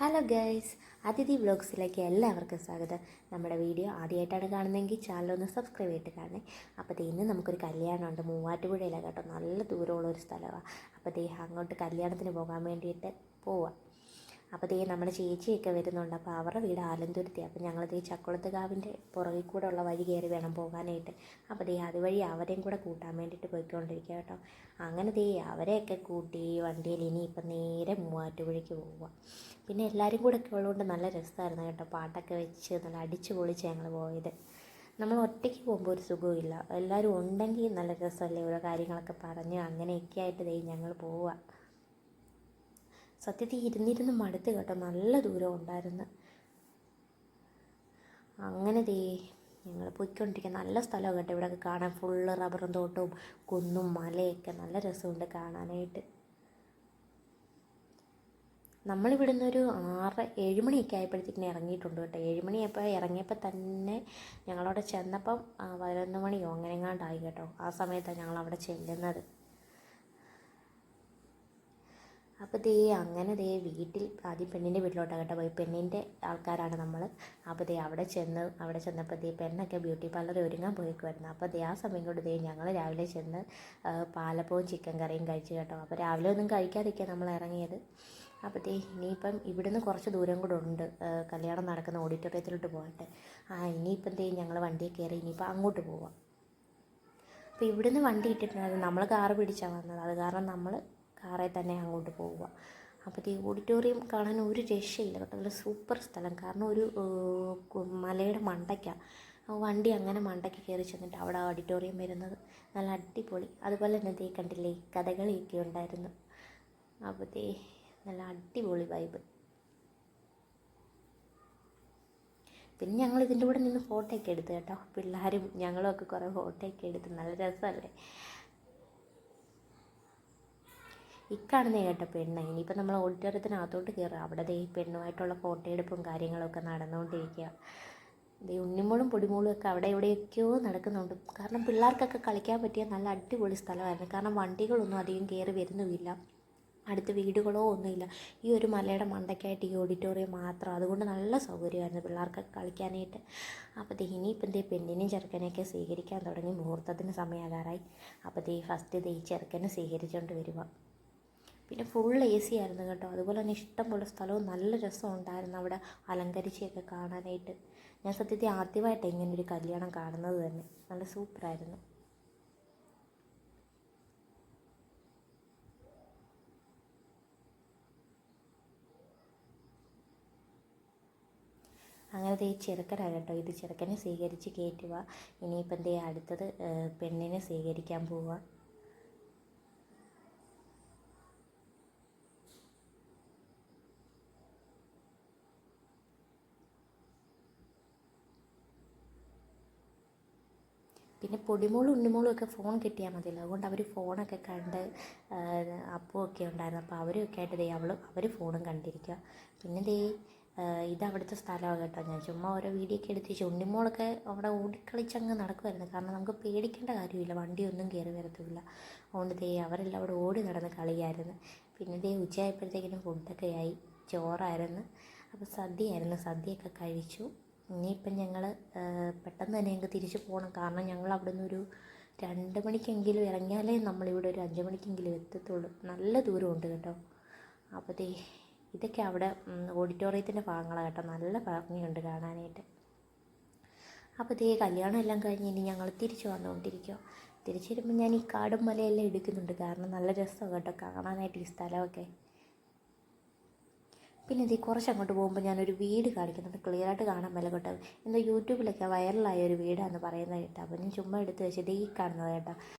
Hello guys അതിഥി വ്ലോഗ്സിലേക്ക് എല്ലാവർക്കും സ്വാഗതം. നമ്മുടെ വീഡിയോ ആദ്യമായിട്ടാണ് കാണുന്നതെങ്കിൽ ചാനൽ ഒന്ന് സബ്സ്ക്രൈബ് ചെയ്തിട്ട് കാണണേ. അപ്പോൾ ഇന്ന് നമുക്കൊരു കല്യാണമുണ്ട്. മൂവാറ്റുപുഴയിലാണ് കേട്ടോ. നല്ല ദൂരമുള്ള ഒരു സ്ഥലമാണ് അപ്പോൾ ദേ അങ്ങോട്ട് കല്യാണത്തിന് പോകാൻ വേണ്ടിയിട്ട് പോവാം. അപ്പോൾ ദേ നമ്മുടെ ചേച്ചിയൊക്കെ വരുന്നുണ്ട്. അപ്പോൾ അവരുടെ വീട് ആലന്തുരുത്തി അപ്പോൾ ഞങ്ങൾ ദേ ചക്കുളത്ത് കാവിന്റെ പുറകിൽ കൂടെ ഉള്ള വഴി കയറി വേണം പോകാനായിട്ട്. അപ്പോൾ ദേ അതുവഴി അവരെയും കൂടെ കൂട്ടാൻ വേണ്ടിയിട്ട് പോയിക്കൊണ്ടിരിക്കുക കേട്ടോ. അങ്ങനെ ദേ അവരെയൊക്കെ കൂട്ടി വണ്ടിയിൽ ഇനിയിപ്പം നേരെ മൂവാറ്റുപുഴയ്ക്ക് പോവുക പിന്നെ എല്ലാവരും കൂടെ ഒക്കെ ഉള്ളതുകൊണ്ട് നല്ല രസമായിരുന്നു കേട്ടോ പാട്ടൊക്കെ വെച്ച് നല്ല അടിച്ചു പൊളിച്ച് ഞങ്ങൾ പോയത്. നമ്മൾ ഒറ്റയ്ക്ക് പോകുമ്പോൾ ഒരു സുഖമില്ല എല്ലാവരും ഉണ്ടെങ്കിൽ നല്ല രസമല്ലേ ഓരോ കാര്യങ്ങളൊക്കെ പറഞ്ഞ് അങ്ങനെയൊക്കെ ആയിട്ട് ദേ ഞങ്ങൾ പോവുക സത്യത്തിൽ ഇരുന്നിരുന്ന് മടുത്ത് കേട്ടോ. നല്ല ദൂരം ഉണ്ടായിരുന്നു. അങ്ങനെ ദേ ഞങ്ങൾ പോയിക്കൊണ്ടിരിക്കുക നല്ല സ്ഥലമാണ് കേട്ടോ ഇവിടെയൊക്കെ കാണാൻ. ഫുള്ള് റബ്ബറും തോട്ടവും കുന്നും മലയൊക്കെ നല്ല രസമുണ്ട് കാണാനായിട്ട്. നമ്മളിവിടുന്ന് ഒരു ആറ് ഏഴ് മണിയൊക്കെ ആയപ്പോഴത്തേക്കിന് ഇറങ്ങിയിട്ടുണ്ട് കേട്ടോ. ഏഴ് മണിയപ്പോൾ ഇറങ്ങിയപ്പോൾ തന്നെ ഞങ്ങളവിടെ ചെന്നപ്പം പതിനൊന്ന് മണിയോ അങ്ങനെങ്ങാണ്ടായി കേട്ടോ. ആ സമയത്താണ് ഞങ്ങൾ അവിടെ ചെല്ലുന്നത്. അപ്പോൾ ദേ അങ്ങനെ ദേ വീട്ടിൽ ആദ്യം പെണ്ണിന്റെ വീട്ടിലോട്ടാണ് കേട്ടോ പോയി. പെണ്ണിന്റെ ആൾക്കാരാണ് നമ്മൾ അപ്പോൾ ദേ അവിടെ ചെന്ന് അവിടെ ചെന്നപ്പോൾ ദേ പെണ്ണൊക്കെ ബ്യൂട്ടി പാർലർ ഒരുങ്ങാൻ പോയിക്കുമായിരുന്നു അപ്പോൾ ദേ ആ സമയം കൊണ്ട് ദേ ഞങ്ങൾ രാവിലെ ചെന്ന് പാലപ്പവും ചിക്കൻ കറിയും കഴിച്ചു കേട്ടോ. അപ്പോൾ രാവിലെ ഒന്നും കഴിക്കാതിരിക്കുക നമ്മൾ ഇറങ്ങിയത്. അപ്പോൾ ദേ ഇനിയിപ്പം ഇവിടുന്ന് കുറച്ച് ദൂരം കൂടെ ഉണ്ട്. കല്യാണം നടക്കുന്ന ഓഡിറ്റോറിയത്തിലോട്ട് പോകട്ടെ. ആ ഇനിയിപ്പം ദേ ഞങ്ങൾ വണ്ടിയിൽ കയറി ഇനിയിപ്പോൾ അങ്ങോട്ട് പോവാം. അപ്പോൾ ഇവിടുന്ന് വണ്ടി ഇട്ടിട്ടുണ്ടായിരുന്നു. നമ്മൾ കാറ് പിടിച്ചാണ് വന്നത്. അത് കാരണം നമ്മൾ കാറിൽ തന്നെ അങ്ങോട്ട് പോവുക. അപ്പോൾ ഈ ഓഡിറ്റോറിയം കാണാൻ ഒരു രക്ഷയില്ല കേട്ടോ. നല്ല സൂപ്പർ സ്ഥലം. കാരണം ഒരു മലയുടെ മണ്ടയ്ക്കാണ് വണ്ടി അങ്ങനെ മണ്ടയ്ക്ക് കയറി ചെന്നിട്ട് അവിടെ ഓഡിറ്റോറിയം വരുന്നത് നല്ല അടിപൊളി. അതുപോലെ തന്നെ ദേ കണ്ടില്ലേ കഥകളിയൊക്കെ ഉണ്ടായിരുന്നു. അപ്പോൾ ദേ നല്ല അടിപൊളി വൈബ്. പിന്നെ ഞങ്ങൾ ഇതിന്റെ കൂടെ നിന്ന് ഫോട്ടോ ഒക്കെ എടുത്തു കേട്ടോ. പിള്ളേരും ഞങ്ങളും ഒക്കെ കുറേ ഫോട്ടോ ഒക്കെ എടുത്ത്. നല്ല രസമല്ലേ? ഇക്കാണുന്ന കേട്ടോ പെണ്ണ്. ഇനിയിപ്പോൾ നമ്മൾ ഓഡിറ്റോറിയത്തിനകത്തോട്ട് കയറുക അവിടെ ദേ പെണ്ണുമായിട്ടുള്ള ഫോട്ടോ എടുപ്പും കാര്യങ്ങളൊക്കെ നടന്നുകൊണ്ടിരിക്കുക ദേ ഉണ്ണിമോളും പൊടിമോളും ഒക്കെ അവിടെ എവിടെയൊക്കെയോ നടക്കുന്നുണ്ട്. കാരണം പിള്ളേർക്കൊക്കെ കളിക്കാൻ പറ്റിയ നല്ല അടിപൊളി സ്ഥലമായിരുന്നു. കാരണം വണ്ടികളൊന്നും അധികം കയറി വരുന്നുമില്ല. അടുത്ത് വീടുകളോ ഒന്നുമില്ല. ഈ ഒരു മലയുടെ മണ്ടയ്ക്കായിട്ട് ഈ ഓഡിറ്റോറിയം മാത്രം. അതുകൊണ്ട് നല്ല സൗകര്യമായിരുന്നു പിള്ളേർക്കൊക്കെ കളിക്കാനായിട്ട്. അപ്പോൾ ദേ ഇനിയിപ്പം ദേ പെണ്ണിനെയും ചെറുക്കനെയൊക്കെ സ്വീകരിക്കാൻ തുടങ്ങി. മുഹൂർത്തത്തിന് സമയമാകാറായി അപ്പോൾ ദേ ഫസ്റ്റ് ദേ ചെറുക്കനെ സ്വീകരിച്ചുകൊണ്ട് വരിക പിന്നെ ഫുൾ എ സി ആയിരുന്നു കേട്ടോ. അതുപോലെ തന്നെ ഇഷ്ടം പോലെ സ്ഥലവും നല്ല രസം ഉണ്ടായിരുന്നു അവിടെ അലങ്കരിച്ചൊക്കെ കാണാനായിട്ട്. ഞാൻ സത്യത്തിൽ ആദ്യമായിട്ട് ഇങ്ങനെ ഒരു കല്യാണം കാണുന്നത് തന്നെ. നല്ല സൂപ്പറായിരുന്നു. അങ്ങനെ ഈ ചെറുക്കനാണ് കേട്ടോ ഇത്. ചെറുക്കനെ സ്വീകരിച്ച് കയറ്റുക ഇനിയിപ്പം ദേ അടുത്തത് പെണ്ണിനെ സ്വീകരിക്കാൻ പോവുക പിന്നെ പൊടിമോളും ഉണ്ണിമോളും ഒക്കെ ഫോൺ കിട്ടിയാൽ മതിയല്ലോ. അതുകൊണ്ട് അവർ ഫോണൊക്കെ കണ്ട് അപ്പവും ഒക്കെ ഉണ്ടായിരുന്നു. അപ്പോൾ അവരൊക്കെ ആയിട്ട് ദേ അവൾ അവർ ഫോണും കണ്ടിരിക്കുക പിന്നെ ദേ ആ, ഇത് അവിടുത്തെ സ്ഥലമാണ് കേട്ടോ ഞാൻ ചുമ്മാ ഓരോ വീഡിയോ ഒക്കെ എടുത്ത് വെച്ചു ഉണ്ണിമോളൊക്കെ അവിടെ ഓടിക്കളിച്ചങ്ങ് നടക്കുമായിരുന്നു കാരണം നമുക്ക് പേടിക്കേണ്ട കാര്യമില്ല. വണ്ടിയൊന്നും കയറി വരത്തില്ല അതുകൊണ്ട് ദേ അവരെല്ലാം അവിടെ ഓടി നടന്ന് കളിയായിരുന്നു. പിന്നെ ദേ ഉച്ചയായപ്പോഴത്തേക്കിനും ഫുഡൊക്കെ ആയി. ചോറായിരുന്നു. അപ്പോൾ സദ്യയായിരുന്നു. സദ്യയൊക്കെ കഴിച്ചു. ഇനിയിപ്പം ഞങ്ങൾ പെട്ടെന്ന് തന്നെ ഞങ്ങൾക്ക് തിരിച്ചു പോകണം കാരണം ഞങ്ങൾ അവിടെ നിന്നൊരു രണ്ട് മണിക്കെങ്കിലും ഇറങ്ങിയാലേ നമ്മളിവിടെ ഒരു അഞ്ച് മണിക്കെങ്കിലും എത്തത്തുള്ളൂ. നല്ല ദൂരമുണ്ട് കേട്ടോ. അപ്പോൾ ദേ ഇതൊക്കെ അവിടെ ഓഡിറ്റോറിയത്തിന്റെ ഭാഗങ്ങളാണ് കേട്ടോ. നല്ല ഭംഗിയുണ്ട് കാണാനായിട്ട്. അപ്പോൾ ദേ കല്യാണം എല്ലാം കഴിഞ്ഞ് ഇനി ഞങ്ങൾ തിരിച്ചു വന്നുകൊണ്ടിരിക്കുക തിരിച്ചു വരുമ്പോൾ ഞാൻ ഈ കാടും മലയെല്ലാം എടുക്കുന്നുണ്ട്. കാരണം നല്ല രസമാണ് കേട്ടോ കാണാനായിട്ട് ഈ സ്ഥലമൊക്കെ. പിന്നെ ഇത് കുറച്ച് അങ്ങോട്ട് പോകുമ്പോൾ ഞാനൊരു വീട് കാണിക്കുന്നുണ്ട് ക്ലിയർ ആയിട്ട് കാണാൻ മേലെ കേട്ടോ. എന്തോ യൂട്യൂബിലൊക്കെ വൈറലായ ഒരു വീടാന്ന് പറയുന്നത് കേട്ടോ. അപ്പോൾ ഞാൻ ചുമ്മാ എടുത്ത് വെച്ചത് ഈ കാണുന്നത് കേട്ടോ.